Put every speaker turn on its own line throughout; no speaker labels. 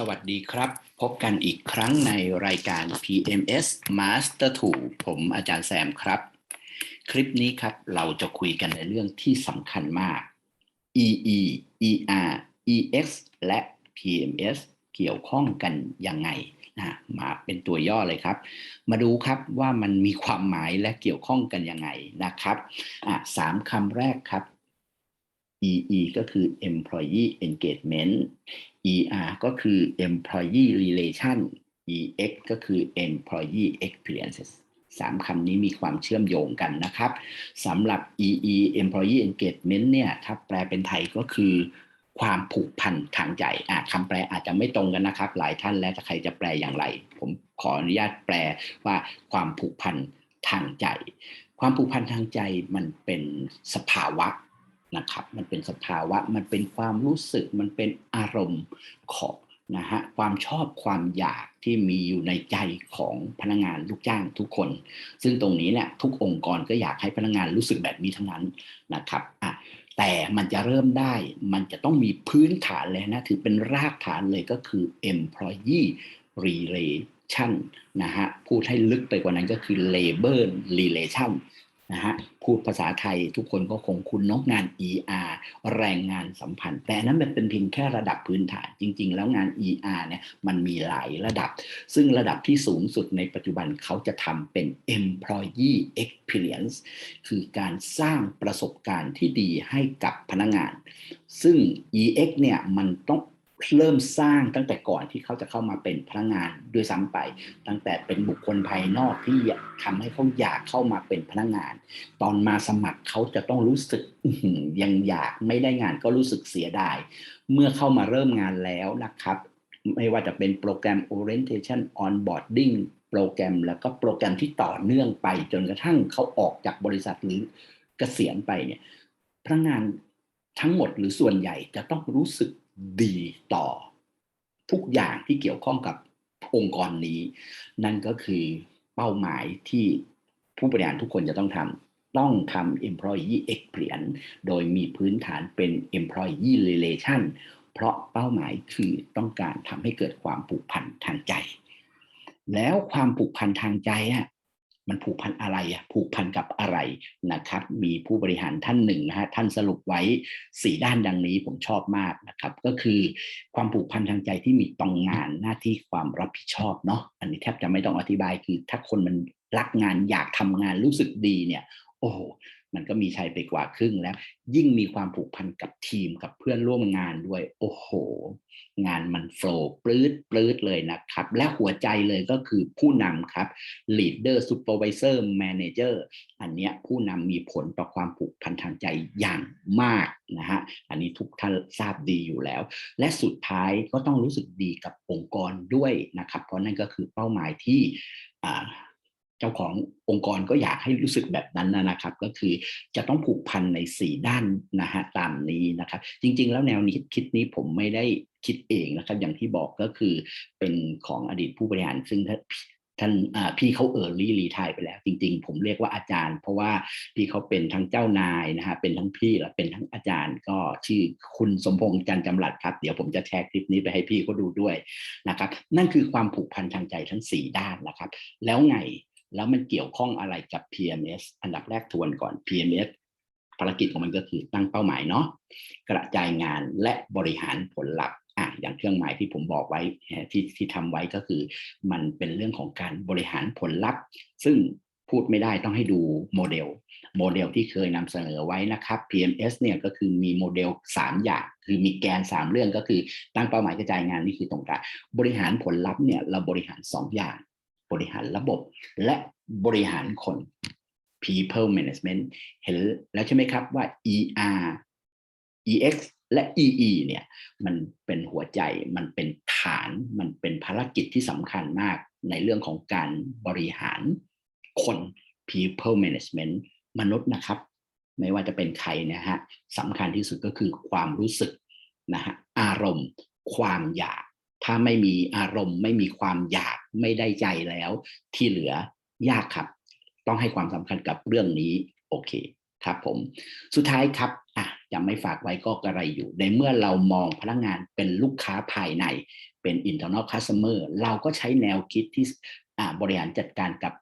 สวัสดีครับ พบกันอีกครั้งในรายการ PMS Master t o ผมอาจารย์แซมครับ คลิปนี้ครับเราจะคุยกันในเรื่องที่สำคัญมาก EE ER EX และ PMS เกี่ยวข้องกันยังไงนะมาเป็นตัวย่อเลยครับ มาดูครับว่ามันมีความหมายและเกี่ยวข้องกันยังไงนะครับสามคำแรกครับ EE ก็คือ employee engagement ER ก็คือ employee relation EX ก็คือ employee experiences สามคำนี้มีความเชื่อมโยงกันนะครับสำหรับ EE employee engagement เนี่ยถ้าแปลเป็นไทยก็คือความผูกพันทางใจอะคำแปลอาจจะไม่ตรงกันนะครับ หลายท่านแล้วใครจะแปลอย่างไร ผมขออนุญาตแปลว่าความผูกพันทางใจ ความผูกพันทางใจมันเป็นสภาวะ นะครับ มันเป็นสภาวะ มันเป็นความรู้สึก มันเป็นอารมณ์ของนะฮะความชอบความอยากที่มีอยู่ในใจของพนักงานลูกจ้างทุกคน ซึ่งตรงนี้เนี่ยทุกองค์กรก็อยากให้พนักงานรู้สึกแบบนี้ทั้งนั้นนะครับอะแต่มันจะเริ่มได้มันจะต้องมีพื้นฐานเลยนะถือเป็นรากฐานเลยก็คือ employee relation นะฮะพูดให้ลึกไปกว่านั้นก็คือ labor relation นะฮะพูดภาษาไทยทุกคนก็คงคุ้นเนกงาน ER แรงงานสัมพันธ์ แต่นั้นมันเป็นเพียงแค่ระดับพื้นฐานจริง ๆ แล้วงาน ER เนี่ยมันมีหลายระดับ ซึ่งระดับที่สูงสุดในปัจจุบันเขาจะทำเป็น employee experience คือการสร้างประสบการณ์ที่ดีให้กับพนักงาน ซึ่ง EX เนี่ยมันต้อง เริ่มสร้างตั้งแต่ก่อนที่เขาจะเข้ามาเป็นพนักงานด้วยซ้ำไป ตั้งแต่เป็นบุคคลภายนอกที่ทำให้เขาอยากเข้ามาเป็นพนักงาน ตอนมาสมัครเขาจะต้องรู้สึกยังอยากไม่ได้งานก็รู้สึกเสียดาย เมื่อเข้ามาเริ่มงานแล้วนะครับ ไม่ว่าจะเป็นโปรแกรม orientation onboarding โปรแกรมแล้วก็โปรแกรมที่ต่อเนื่องไปจนกระทั่งเขาออกจากบริษัทหรือเกษียณไปเนี่ยพนักงานทั้งหมดหรือส่วนใหญ่จะต้องรู้สึก ดีต่อทุกอย่างที่เกี่ยวข้องกับองค์กรนี้ นั่นก็คือเป้าหมายที่ผู้บริหารทุกคนจะต้องทำต้องทำ employee experience โดยมีพื้นฐานเป็น employee relation เพราะเป้าหมายคือต้องการทำให้เกิดความผูกพันทางใจ แล้วความผูกพันทางใจอะ มันผูกพันอะไรอะผูกพันกับอะไรนะครับ มีผู้บริหารท่านหนึ่งนะฮะท่านสรุปไว้สี่ด้านดังนี้ผมชอบมากนะครับ ก็คือความผูกพันทางใจที่มีตรงงานหน้าที่ความรับผิดชอบเนาะอันนี้แทบจะไม่ต้องอธิบายคือถ้าคนมันรักงานอยากทำงานรู้สึกดีเนี่ย โอ้ มันก็มีชัยไปกว่าครึ่งแล้ว ยิ่งมีความผูกพันกับทีมกับเพื่อนร่วมงานด้วย โอ้โห งานมันโฟล์ปลื้ดปลื้ดเลยนะครับ และหัวใจเลยก็คือผู้นำครับ leader supervisor manager อันเนี้ยผู้นำมีผลต่อความผูกพันทางใจอย่างมากนะฮะอันนี้ทุกท่านทราบดีอยู่แล้ว และสุดท้ายก็ต้องรู้สึกดีกับองค์กรด้วยนะครับ เพราะนั่นก็คือเป้าหมายที่ เจ้าขององค์กรก็อยากให้รู้สึกแบบนั้นนะครับ ก็คือจะต้องผูกพันใน 4 ด้านนะฮะตามนี้นะครับ จริง ๆ แล้วแนวนี้คิดนี้ผมไม่ได้คิดเองนะครับ อย่างที่บอกก็คือเป็นของอดีตผู้บริหารซึ่งท่านพี่เขาเออร์ลี่รีทายไปแล้วจริงๆ ผมเรียกว่าอาจารย์ เพราะว่าพี่เขาเป็นทั้งเจ้านายนะฮะเป็นทั้งพี่และเป็นทั้งอาจารย์ ก็ชื่อคุณสมพงษ์จันจำหลัดครับ เดี๋ยวผมจะแชร์คลิปนี้ไปให้พี่เขาดูด้วยนะครับนั่นคือความผูกพันทางใจทั้ง 4 ด้านนะครับ แล้วไง แล้วมันเกี่ยวข้องอะไรกับ PMS อันดับแรกทวนก่อน PMS ภารกิจของมันก็คือตั้งเป้าหมายเนาะกระจายงานและบริหารผลลัพธ์อะอย่างเครื่องหมายที่ผมบอกไว้ที่ที่ทำไว้ก็คือ มันเป็นเรื่องของการบริหารผลลัพธ์ ซึ่งพูดไม่ได้ต้องให้ดูโมเดล โมเดลที่เคยนำเสนอไว้นะครับ PMS เนี่ยก็คือมีโมเดล 3 อย่าง คือมีแกน 3 เรื่องก็คือตั้งเป้าหมายกระจายงานนี่คือตรงกลางบริหารผลลัพธ์เนี่ยเราบริหาร 2 อย่าง บริหารระบบ และบริหารคน people management เห็นแล้วใช่ไหมครับว่า ER EX และ EE เนี่ยมันเป็นหัวใจมันเป็นฐานมันเป็นภารกิจที่สำคัญมากในเรื่องของการบริหารคน people management มนุษย์นะครับ ไม่ว่าจะเป็นใครนะฮะสำคัญที่สุดก็คือความรู้สึกนะฮะอารมณ์ ความอยาก ถ้าไม่มีอารมณ์ไม่มีความอยาก ไม่ได้ใจแล้ว ที่เหลือยากครับ ต้องให้ความสำคัญกับเรื่องนี้โอเคครับผมสุดท้ายครับอะยังไม่ฝากไว้ก็กระไรอยู่ ในเมื่อเรามองพนักงานเป็นลูกค้าภายในเปเป็น internal customer เราก็ใช้แนวคิดที่อ่าบริหารจัดการกับ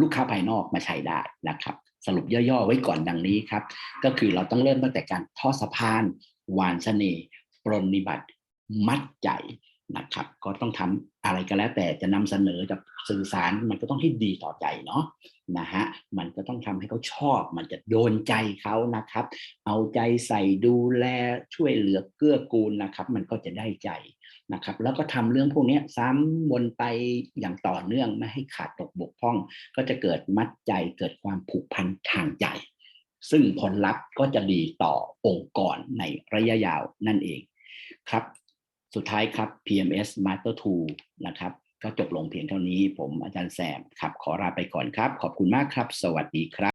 ลูกค้าภายนอกมาใช้ได้นะครับ สรุปย่อๆไว้ก่อนดังนี้ครับ ก็คือเราต้องเริ่มตั้งแต่การทอดสะพาน หวานเสน่ห์ปรนนิบัติ มัดใจ นะครับ ก็ต้องทำอะไรก็แล้ว แต่จะนำเสนอจะสื่อสารมันก็ต้องให้ดีต่อใจเนาะนะฮะมันก็ต้องทำให้เขาชอบ มันจะโดนใจเขานะครับ เอาใจใส่ดูแลช่วยเหลือเกื้อกูลนะครับ มันก็จะได้ใจนะครับ แล้วก็ทำเรื่องพวกนี้ซ้ำวนไปอย่างต่อเนื่องไม่ให้ขาดตกบกพร่อง ก็จะเกิดมัดใจเกิดความผูกพันทางใจ ซึ่งผลลัพธ์ก็จะดีต่อองค์กรในระยะยาวนั่นเองครับ สุดท้ายครับ PMS Master 2 นะครับ ก็จบลงเพียงเท่านี้ ผมอาจารย์แซมครับ ขอลาไปก่อนครับ ขอบคุณมากครับ สวัสดีครับ